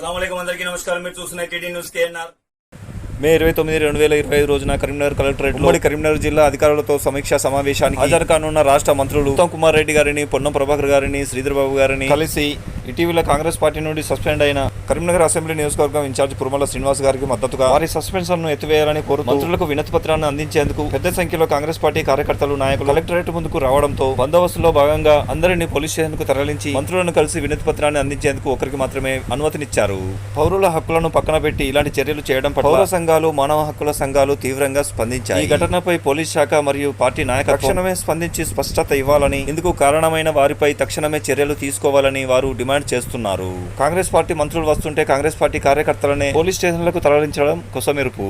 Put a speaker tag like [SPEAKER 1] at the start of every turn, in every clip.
[SPEAKER 1] నమస్కారం. మీరు చూస్తున్న టీడీ న్యూస్ కేఎన్ఆర్.
[SPEAKER 2] మే ఇరవై తొమ్మిది రెండు వేల ఇరవై ఐదు రోజున కరీంనగర్ కలెక్టరేట్ ఉమ్మడి కరీంనగర్ జిల్లా అధికారులతో సమీక్షా సమావేశానికి హాజరు కానున్న రాష్ట్ర మంత్రులు ఉత్తమ్ కుమార్ రెడ్డి గారిని పొన్నం ప్రభాకర్ గారిని శ్రీధర్ బాబు గారిని కలిసి ఇటీవల కాంగ్రెస్ పార్టీ నుండి సస్పెండ్ అయిన కరీంనగర్ అసెంబ్లీ నియోజకవర్గం ఇన్ఛార్జ్ కురుమల శ్రీనివాస్ గారికి మద్దతుగా వారి సస్పెన్షన్ను ఎత్తివేయాలని కోరుతూ మంత్రులకు వినతి పత్రాన్ని అందించేందుకు పెద్ద సంఖ్యలో కాంగ్రెస్ పార్టీ కార్యకర్తలు నాయకులు కలెక్టరేట్ ముందుకు రావడంతో బందోబస్తులో భాగంగా అందరినీ పోలీస్ స్టేషన్కు తరలించి మంత్రులను కలిసి వినతి పత్రాన్ని అందించేందుకు ఒకరికి మాత్రమే అనుమతినిచ్చారు. పౌరుల హక్కులను పక్కన పెట్టి ఇలాంటి చర్యలు చేయడం పౌర సంఘాలు మానవ హక్కుల సంఘాలు తీవ్రంగా స్పందించాయి. ఈ ఘటనపై పోలీస్ శాఖ మరియు పార్టీ నాయకులు తక్షణమే స్పందించి స్పష్టత ఇవ్వాలని ఇందుకు కారణమైన వారిపై తక్షణమే చర్యలు తీసుకోవాలని వారు డిమాండ్ చేస్తున్నారు. కాంగ్రెస్ పార్టీ మంత్రులు వస్తుంటే కాంగ్రెస్ పార్టీ కార్యకర్తలనే పోలీస్ స్టేషన్లకు తరలించడం కొసమెరుపు.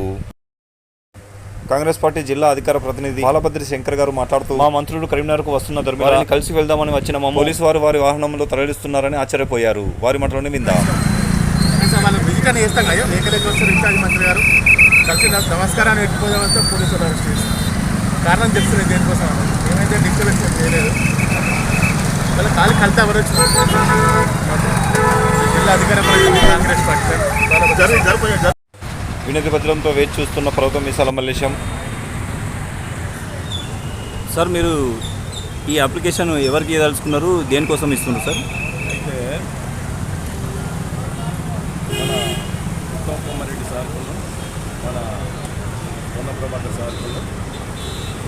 [SPEAKER 2] కాంగ్రెస్ పార్టీ జిల్లా అధికార ప్రతినిధి బాలభద్రి శంకర్ గారు మాట్లాడుతూ మా మంత్రులు కరీంనగర్కు వస్తున్న దర్మిలా కలిసి వెళ్దామని వచ్చిన మా పోలీసు వారు వారి వాహనంలో తరలిస్తున్నారని ఆశ్చర్యపోయారు. వారి మాటలోనే విందా.
[SPEAKER 3] నమస్కారాన్ని పెట్టుకోదామంటే పోలీసులు అరెస్ట్ చేస్తారు. కారణం దేనికోసం ఏమైతే వాళ్ళ కాలు కలితే ఎవరు వచ్చి జిల్లా అధికార కాంగ్రెస్ పార్టీ.
[SPEAKER 2] వినతి పత్రంతో వేచి చూస్తున్న ప్రభుత్వం మీసాల మల్లేశం.
[SPEAKER 1] సార్ మీరు ఈ అప్లికేషన్ ఎవరికి ఇవ్వదలుచుకున్నారు దేనికోసం ఇస్తున్నారు సార్?
[SPEAKER 4] అయితే మన ఉత్తమ్ కుమార్ రెడ్డి సార్కును మన పొన్న ప్రభాకర్ సార్కును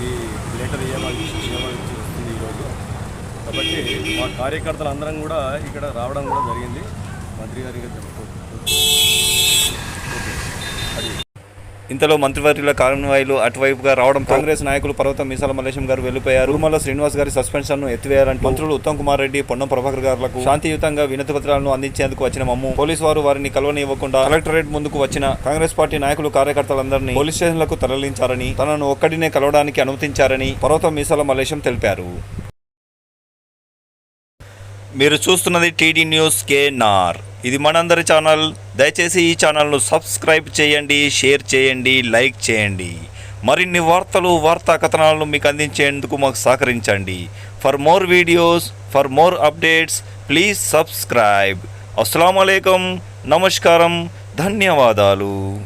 [SPEAKER 4] ఈ లెటర్ ఇవ్వాలని ఇవ్వాలని వస్తుంది ఈరోజు. కాబట్టి మా కార్యకర్తలు అందరం కూడా ఇక్కడ రావడం కూడా జరిగింది. మంత్రి గారికి అది
[SPEAKER 2] ఇంతలో మంత్రివర్యుల కాన్వాయిలు అటువైపుగా రావడం కాంగ్రెస్ నాయకులు పర్వతం మీసాల మల్లేశం గారు వెళ్ళిపోయారు ఉరుమల శ్రీనివాస్ గారి సస్పెన్షన్ను ఎత్తివేయాలంటూ మంత్రులు ఉత్తమ్ కుమార్ రెడ్డి పొన్నం ప్రభాకర్ గారులకు శాంతియుతంగా వినతి పత్రాలను అందించేందుకు వచ్చిన మమ్ము. పోలీసు వారు వారిని కలవనివ్వకుండా కలెక్టరేట్ ముందుకు వచ్చిన కాంగ్రెస్ పార్టీ నాయకులు కార్యకర్తలందరినీ పోలీస్ స్టేషన్లకు తరలించారని తనను ఒక్కడినే కలవడానికి అనుమతించారని పర్వతం మీసాల మల్లేశం తెలిపారు. మీరు చూస్తున్నది టీడీ న్యూస్ కేఎన్ఆర్. ఇది మనందరి ఛానల్. దయచేసి ఈ ఛానల్ను సబ్స్క్రైబ్ చేయండి షేర్ చేయండి లైక్ చేయండి. మరిన్ని వార్తలు వార్తా కథనాలను మీకు అందించేందుకు మాకు సహకరించండి. For more videos for more updates please subscribe. అస్సలం నమస్కారం. ధన్యవాదాలు.